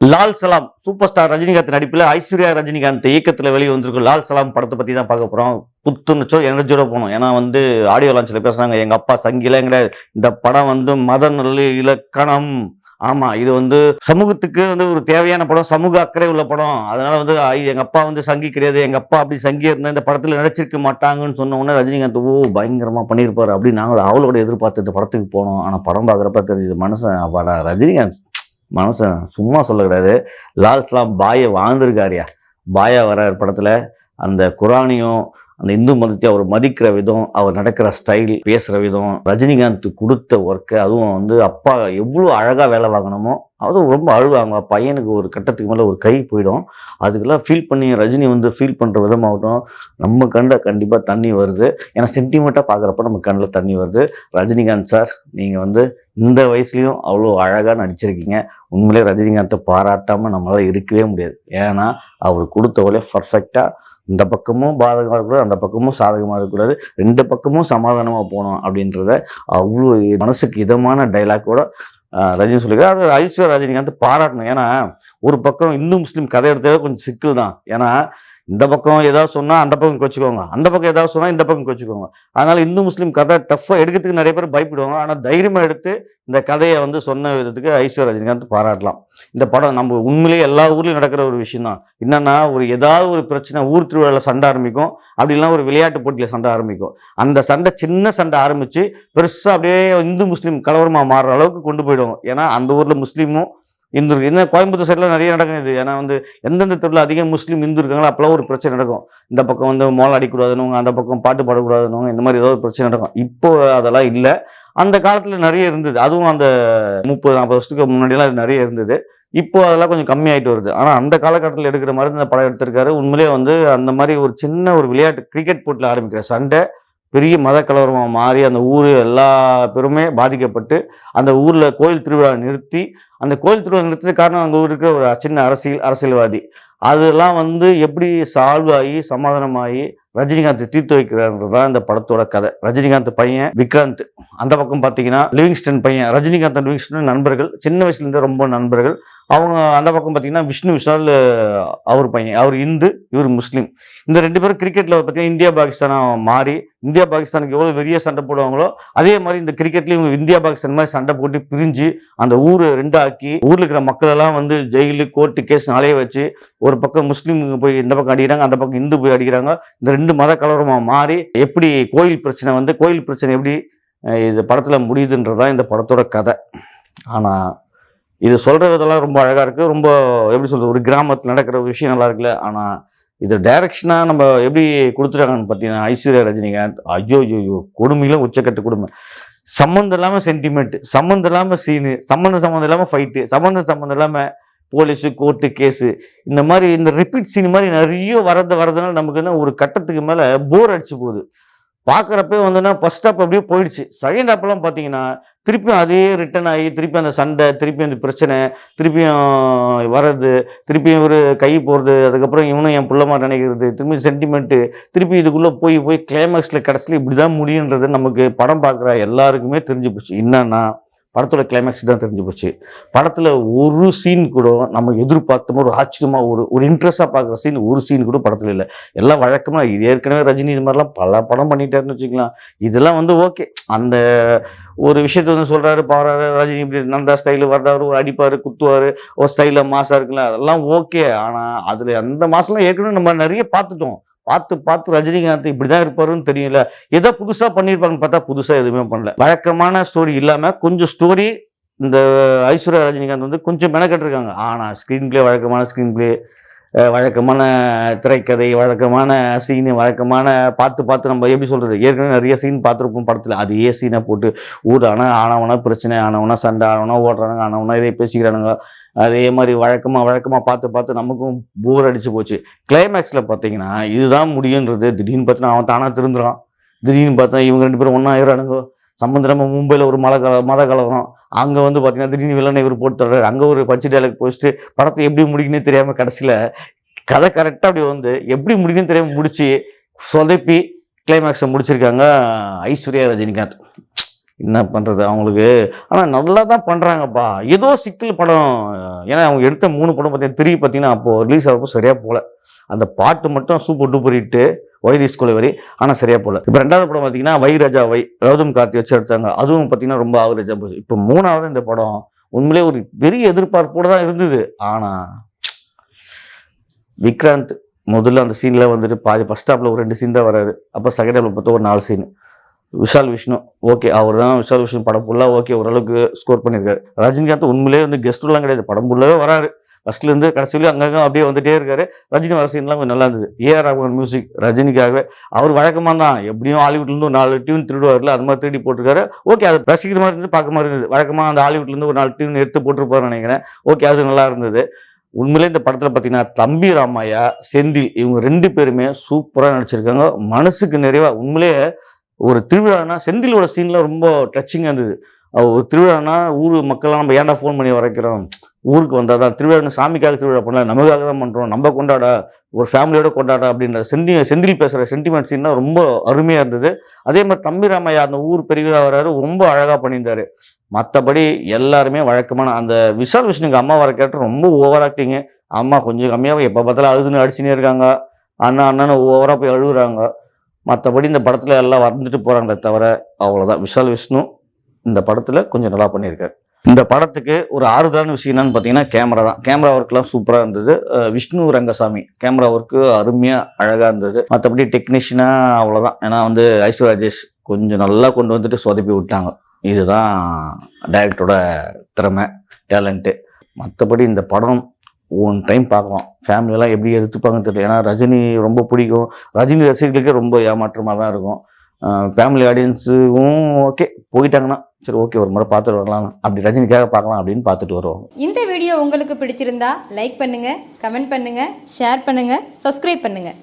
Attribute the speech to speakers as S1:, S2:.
S1: Lal Salaam super star Rajinikanth நடிப்பில் ஐஸ்வர்யா ரஜினிகாந்த் இயக்கத்தில் வெளியே வந்திருக்கும் லால் சலாம் படத்தை பற்றி தான் பார்க்க போகிறோம் புத்துணர்ச்சோ எனர்ஜியோட போகணும். ஏன்னா வந்து ஆடியோ லான்ச்சில் பேசுகிறாங்க எங்கள் அப்பா சங்கிலாம் கிடையாது. இந்த படம் வந்து மத நல்ல இலக்கணம். ஆமாம் இது வந்து சமூகத்துக்கு வந்து ஒரு தேவையான படம் சமூக அக்கறை உள்ள படம். அதனால வந்து ஐ- அப்பா வந்து சங்கி கிடையாது. எங்கள் அப்பா அப்படி சங்கி இருந்தால் இந்த படத்தில் நடிச்சிருக்க மாட்டாங்கன்னு சொன்ன உடனே ரஜினிகாந்த் ஓ பயங்கரமாக பண்ணியிருப்பார் அப்படி நாங்களும் அவளோட எதிர்பார்த்து இந்த படத்துக்கு போனோம். ஆனால் படம் பார்க்குறப்ப தெரிஞ்சது மனுஷன் அப்படா ரஜினிகாந்த் மனுஷன் சும்மா சொல்ல கிடையாது. லால் சலாம் பாயை வாழ்ந்திருக்காருயா பாயா வர படத்தில். அந்த குரானியும் அந்த இந்து மதத்தை அவர் மதிக்கிற விதம் அவர் நடக்கிற ஸ்டைல் பேசுகிற விதம் ரஜினிகாந்த் கொடுத்த ஒர்க்கு அதுவும் வந்து அப்பா எவ்வளோ அழகாக வேலை வாங்கணுமோ அதுவும் ரொம்ப அழுவாங்க. பையனுக்கு ஒரு கட்டத்துக்கு மேலே ஒரு கை போயிடும். அதுக்கெல்லாம் ஃபீல் பண்ணி ரஜினி வந்து ஃபீல் பண்ணுற விதமாகட்டும் நம்ம கண்ணில் கண்டிப்பாக தண்ணி வருது. ஏன்னா சென்டிமெண்ட்டாக பார்க்குறப்ப நம்ம கண்ணில் தண்ணி வருது. ரஜினிகாந்த் சார் நீங்கள் வந்து இந்த வயசுலேயும் அவ்வளோ அழகாக நடிச்சிருக்கீங்க. உண்மையிலே ரஜினிகாந்தை பாராட்டாமல் நம்மளால் இருக்கவே முடியாது. ஏன்னா அவர் கொடுத்த வழியை பர்ஃபெக்டாக இந்த பக்கமும் பாதகமாக இருக்கக்கூடாது அந்த பக்கமும் சாதகமாக இருக்கக்கூடாது. ரெண்டு பக்கமும் சமாதானமாக போகணும் அப்படின்றத அவ்வளோ மனசுக்கு இதமான டைலாக்கோட ரஜினி சொல்லியிருக்காரு. அது ஐஸ்வர்யா ரஜினிகாந்த் பாராட்டணும். ஏன்னா ஒரு பக்கம் இந்து முஸ்லீம் கதை எடுத்ததே கொஞ்சம் சிக்கல் தான். ஏன்னா இந்த பக்கம் ஏதாவது சொன்னால் அந்த பக்கம் கொச்சுக்கோங்க. அந்த பக்கம் ஏதாவது சொன்னால் இந்த பக்கம் கொச்சுக்கோங்க. அதனால் இந்து முஸ்லீம் கதை டஃப்பாக எடுக்கிறதுக்கு நிறைய பேர் பயப்படுவாங்க. ஆனால் தைரியமாக எடுத்து இந்த கதையை வந்து சொன்ன விதத்துக்கு ஐஸ்வர் ரஜினிகாந்த் பாராட்டலாம். இந்த படம் நம்ம உண்மையிலேயே எல்லா ஊர்லேயும் நடக்கிற ஒரு விஷயம் தான் என்னென்னா ஒரு ஏதாவது ஒரு பிரச்சனை ஊர் திருவிழாவில் சண்டை ஆரம்பிக்கும். அப்படி ஒரு விளையாட்டு போட்டியில் சண்டை ஆரம்பிக்கும். அந்த சண்டை சின்ன சண்டை ஆரம்பித்து பெருசாக அப்படியே இந்து முஸ்லீம் கலவரமாக மாறுற அளவுக்கு கொண்டு போயிடுவோம் ஏன்னா அந்த ஊரில் முஸ்லீமும் இந்து என்ன கோயம்புத்தூர் சைடில் நிறைய நடக்கும் இது ஏன்னா வந்து எந்தெந்த தெருவில் அதிகம் முஸ்லீம் இந்து இருக்காங்களோ அப்போலாம் ஒரு பிரச்சனை நடக்கும். இந்த பக்கம் வந்து மோளம் அடிக்கூடாதுன்னு அந்த பக்கம் பாட்டு பாடக்கூடாதுனுவங்க இந்த மாதிரி ஏதோ ஒரு பிரச்சனை நடக்கும். இப்போ அதெல்லாம் இல்லை. அந்த காலத்தில் நிறைய இருந்தது. அதுவும் அந்த முப்பது நாற்பது வருஷத்துக்கு முன்னாடிலாம் அது நிறைய இருந்தது. இப்போ அதெல்லாம் கொஞ்சம் கம்மியாயிட்டு வருது. ஆனால் அந்த காலகட்டத்தில் எடுக்கிற மாதிரி இந்த படம் எடுத்திருக்காரு. உண்மையிலேயே வந்து அந்த மாதிரி ஒரு சின்ன ஒரு விளையாட்டு கிரிக்கெட் போட்டியில் ஆரம்பிக்கிற சண்டை பெரிய மத கலவரமாக மாறி அந்த ஊர் எல்லா பேருமே பாதிக்கப்பட்டு அந்த ஊரில் கோயில் திருவிழா நிறுத்தி அந்த கோயில் திருவிழா நிறுத்தின காரணம் அங்கே இருக்கிற ஒரு சின்ன அரசியல் அரசியல்வாதி. அதெல்லாம் வந்து எப்படி சால்வ் ஆகி சமாதானமாகி ரஜினிகாந்த் தீர்த்து வைக்கிறாங்கிறது தான் இந்த படத்தோட கதை. ரஜினிகாந்த் பையன் விக்ராந்த். அந்த பக்கம் பார்த்தீங்கன்னா லிவிங்ஸ்டன் பையன் ரஜினிகாந்த் லிவிங்ஸ்டன் நண்பர்கள். சின்ன வயசுலேருந்து ரொம்ப நண்பர்கள். அவங்க அந்த பக்கம் பார்த்தீங்கன்னா விஷ்ணு விஷால் அவர் பையன் அவர் இந்து இவர் முஸ்லீம். இந்த ரெண்டு பேரும் கிரிக்கெட்டில் பார்த்தீங்கன்னா இந்தியா பாகிஸ்தானாக மாறி இந்தியா பாகிஸ்தானுக்கு எவ்வளோ பெரிய சண்டை போடுவாங்களோ அதே மாதிரி இந்த கிரிக்கெட்லேயும் இவங்க இந்தியா பாகிஸ்தான் மாதிரி சண்டை போட்டு பிரிஞ்சு அந்த ஊரை ரெண்டாக்கி ஊரில் இருக்கிற மக்களெல்லாம் வந்து ஜெயிலு கோர்ட்டு கேஸ் அலைய வச்சு ஒரு பக்கம் முஸ்லீமுக்கு போய் இந்த பக்கம் அடிக்கிறாங்க அந்த பக்கம் இந்து போய் அடிக்கிறாங்க இந்த ரெண்டு மத கலவரமாக மாறி எப்படி கோயில் பிரச்சனை வந்து கோயில் பிரச்சனை எப்படி இது படத்தில் முடியுதுன்றதான் இந்த படத்தோட கதை. ஆனால் இது சொல்கிற விதெல்லாம் ரொம்ப அழகாக இருக்குது ரொம்ப எப்படி சொல்கிறது ஒரு கிராமத்தில் நடக்கிற ஒரு விஷயம் நல்லா இருக்குல்ல. ஆனால் இது டைரக்ஷனாக நம்ம எப்படி கொடுத்துருக்காங்கன்னு பார்த்தீங்கன்னா ஐஸ்வர்யா ரஜினிகாந்த் ஐயோ ஐயோ கொடுமையில உச்சக்கட்டு கொடுமை. சம்மந்தம் இல்லாமல் சென்டிமெண்ட் சம்மந்தம் இல்லாமல் சீனு சம்மந்தம் சம்மந்தம் இல்லாமல் ஃபைட்டு சம்மந்தம் சம்மந்தம் இல்லாமல் போலீஸு கோர்ட்டு கேஸு இந்த மாதிரி இந்த ரிப்பீட் சீன் மாதிரி நிறைய வரது வரதுனால நமக்கு என்ன ஒரு கட்டத்துக்கு மேலே போர் அடிச்சு போகுது. பார்க்குறப்பே வந்துன்னா ஃபர்ஸ்ட் ஸ்டாப் அப்படியே போயிடுச்சு. செகண்ட் ஹாப்லாம் பார்த்தீங்கன்னா திருப்பியும் அதே ரிட்டர்ன் ஆகி திருப்பி அந்த சண்டை திருப்பி அந்த பிரச்சனை திருப்பியும் வர்றது திருப்பியும் இவர் கை போகிறது அதுக்கப்புறம் இவனும் என் பிள்ளை மாதிரி நினைக்கிறது திரும்பி சென்டிமெண்ட்டு திருப்பி இதுக்குள்ளே போய் போய் கிளைமேக்ஸில் கடைசியில் இப்படி தான் முடியுன்றது நமக்கு படம் பார்க்குற எல்லாருக்குமே தெரிஞ்சு போச்சு. என்னன்னா படத்தோட கிளைமேக்ஸ் தான் தெரிஞ்சு போச்சு. படத்தில் ஒரு சீன் கூட நம்ம எதிர்பார்த்தோமோ ஒரு ஆச்சரியமாக ஒரு ஒரு இன்ட்ரெஸ்ட்டாக பார்க்குற சீன் ஒரு சீன் கூட படத்தில் இல்லை. எல்லாம் வழக்கமாக இது ஏற்கனவே ரஜினி இது மாதிரிலாம் பல படம் பண்ணிட்டாருன்னு வச்சுக்கலாம். இதெல்லாம் வந்து ஓகே அந்த ஒரு விஷயத்த வந்து சொல்கிறாரு பாடுறாரு ரஜினி இப்படி நந்தா ஸ்டைலு வர்றாரு ஒரு அடிப்பார் குத்துவார் ஒரு ஸ்டைலில் மாசாக இருக்குல்ல அதெல்லாம் ஓகே ஆனால் அதில் அந்த மாதம்லாம் ஏற்கனவே நம்ம நிறைய பார்த்துட்டோம். பார்த்து பார்த்து ரஜினிகாந்த் இப்படி தான் இருப்பாருன்னு தெரியல எதை புதுசாக பண்ணியிருப்பாங்கன்னு பார்த்தா புதுசாக எதுவுமே பண்ணல. வழக்கமான ஸ்டோரி இல்லாமல் கொஞ்சம் ஸ்டோரி இந்த ஐஸ்வர்யா ரஜினிகாந்த் வந்து கொஞ்சம் மெனக்கெட்டிருக்காங்க. ஆனால் ஸ்க்ரீன் பிளே வழக்கமான ஸ்க்ரீன் பிளே வழக்கமான திரைக்கதை வழக்கமான சீனு வழக்கமான பார்த்து பார்த்து நம்ம எப்படி சொல்கிறது ஏற்கனவே நிறைய சீன் பார்த்துருப்போம் படத்தில். அதே சீனை போட்டு ஊர் ஆனால் ஆனவனா பிரச்சனை ஆனவனா சண்டை ஆனவனா ஓடுறானுங்க ஆனவனா இதை பேசிக்கிறானுங்க. அதே மாதிரி வழக்கமாக வழக்கமாக பார்த்து பார்த்து நமக்கும் போர் அடிச்சு போச்சு. கிளைமேக்ஸில் பார்த்தீங்கன்னா இதுதான் முடியுன்றது. திடீர்னு பார்த்தீங்கன்னா அவன் தானாக திருந்துறான். திடீர்னு பார்த்தா இவங்க ரெண்டு பேரும் ஒன்றா ஆயிடுறானுங்க. சம்பந்தமாக மும்பையில் ஒரு மலை கல மத கலவரம். அங்கே வந்து பார்த்தீங்கன்னா திடீர்னு வில்லனை இவர் போட்டு தர்றாரு. அங்கே ஒரு பச்சை டைலாக் போச்சுட்டு படத்தை எப்படி முடிக்கணும்னே தெரியாமல் கடைசியில் கதை கரெக்டாக அப்படி வந்து எப்படி முடிக்கணும்னு தெரியாமல் முடித்து சொதப்பி கிளைமேக்ஸை முடிச்சிருக்காங்க ஐஸ்வர்யா ரஜினிகாந்த். என்ன பண்ணுறது அவங்களுக்கு? ஆனால் நல்லா தான் பண்ணுறாங்கப்பா ஏதோ சிக்கல் படம். ஏன்னா அவங்க எடுத்த மூணு படம் பார்த்தீங்கன்னா திரும்பி பார்த்தீங்கன்னா அப்போது ரிலீஸ் ஆகிறப்போ சரியாக போகல அந்த பாட்டு மட்டும் சூப்பர் டூப்பர் இட்டு வைதி ஸ்கூலை வரி ஆனால் சரியாக போகல இப்போ ரெண்டாவது படம் பார்த்தீங்கன்னா வைரஜா வை கௌதம் கார்த்தி வச்சு எடுத்தாங்க. அதுவும் பார்த்தீங்கன்னா ரொம்ப ஆவரேஜாக போச்சு. இப்போ மூணாவது இந்த படம் உண்மையிலே ஒரு பெரிய எதிர்பார்ப்போடு தான் இருந்தது. ஆனால் விக்ராந்த் முதல்ல அந்த சீனில் வந்துட்டு பாதி ஃபஸ்ட் ஸ்டாப்பில் ஒரு ரெண்டு சீன் தான் வராது அப்போ செகண்ட் ஹாப்பில் பார்த்தா ஒரு நாலு சீன் விஷால் விஷ்ணு ஓகே அவர் தான் விஷால் விஷ்ணு படம் ஃபுல்லாக ஓகே ஓரளவுக்கு ஸ்கோர் பண்ணியிருக்காரு. ரஜினிகாந்த் உண்மையிலே வந்து கெஸ்ட்லாம் கிடையாது. படம் ஃபுல்லாகவே வராரு. ஃபர்ஸ்ட்லேருந்து கடைசியிலும் அங்கங்கே அப்படியே வந்துட்டே இருக்காரு. ரஜினி வர சீன்லாம் கொஞ்சம் நல்லா இருந்தது. ஏஆர் ரகுமான் மியூசிக் ரஜினிக்காகவே. அவர் வழக்கமாக தான். எப்படியும் ஹாலிவுட்லேருந்து ஒரு நாலு டியூன் திருடுவார்ல அது மாதிரி திருடி போட்டிருக்காரு. ஓகே அது ரசிக்கிற மாதிரி இருந்து பார்க்க மாதிரி இருந்தது. வழக்கமாக அந்த ஹாலிவுட்லேருந்து ஒரு நாலு டியூன் எடுத்து போட்டிருப்பாருன்னு நினைக்கிறேன். ஓகே அது நல்லா இருந்தது. உண்மையிலே இந்த படத்தில் பார்த்தீங்கன்னா தம்பி ராமையா செந்தில் இவங்க ரெண்டு பேருமே சூப்பராக நடிச்சிருக்காங்க. மனசுக்கு நிறைவாக உண்மையிலே ஒரு திருவிழானா செந்திலோட சீன்லாம் ரொம்ப டச்சிங்காக இருந்தது. ஒரு திருவிழானா ஊர் மக்கள்லாம் நம்ம ஏன்டா ஃபோன் பண்ணி வரைக்கிறோம் ஊருக்கு வந்தால் தான். திருவிழா சாமிக்காக திருவிழா பண்ணல நமக்காக தான் பண்ணுறோம் நம்ம கொண்டாட ஒரு ஃபேமிலியோட கொண்டாட அப்படின்ற செந்தி செந்தில் பேசுகிற சென்டிமெண்ட் சீன்லாம் ரொம்ப அருமையாக இருந்தது. அதே மாதிரி தம்பிராமையா அந்த ஊர் பெரியவராக வராரு ரொம்ப அழகாக பண்ணியிருந்தாரு. மற்றபடி எல்லாருமே வழக்கமான அந்த விஷால் விஷ்ணுக்கு அம்மா வர கேட்டு ரொம்ப ஓவர் ஆக்டிங்கு அம்மா கொஞ்சம் கம்மியாக எப்போ பார்த்தாலும் அழுதுன்னு அடிச்சுனே இருக்காங்க. அண்ணா அண்ணன்னு ஓவராக போய் அழுகுறாங்க. மற்றபடி இந்த படத்தில் எல்லாம் வந்துட்டு போகிறாங்களே தவிர அவ்வளோதான் விஷால் விஷ்ணு இந்த படத்தில் கொஞ்சம் நல்லா பண்ணியிருக்காரு. இந்த படத்துக்கு ஒரு ஆறுதலான விஷயம் என்னன்னு பார்த்தீங்கன்னா கேமரா தான். கேமரா ஒர்க்லாம் சூப்பராக இருந்தது. விஷ்ணு ரங்கசாமி. கேமரா ஒர்க்கு அருமையாக அழகாக இருந்தது. மற்றபடி டெக்னீஷியனாக அவ்வளோதான் ஏன்னா வந்து ஐஸ்வர் ராஜேஷ் கொஞ்சம் நல்லா கொண்டு வந்துட்டு சொதப்பி விட்டாங்க. இதுதான் டைரக்டரோட திறமை டேலண்ட்டு. மற்றபடி இந்த படம் ஒன் டைம் பார்க்கலாம். ஃபேமிலியெல்லாம் எப்படி எடுத்துப்பாங்கன்னு தெரியல. ஏன்னா ரஜினி ரொம்ப பிடிக்கும். ரஜினி ரசிகர்களுக்கே ரொம்ப ஏமாற்றமாக தான் இருக்கும். ஃபேமிலி ஆடியன்ஸுக்கும் ஓகே போயிட்டாங்கன்னா சரி ஓகே ஒரு முறை பார்த்துட்டு வரலாம். அப்படி ரஜினிக்காக பார்க்கலாம் அப்படின்னு பார்த்துட்டு வருவோம்
S2: இந்த வீடியோ உங்களுக்கு பிடிச்சிருந்தா லைக் பண்ணுங்கள் கமெண்ட் பண்ணுங்கள் ஷேர் பண்ணுங்கள் சப்ஸ்கிரைப் பண்ணுங்கள்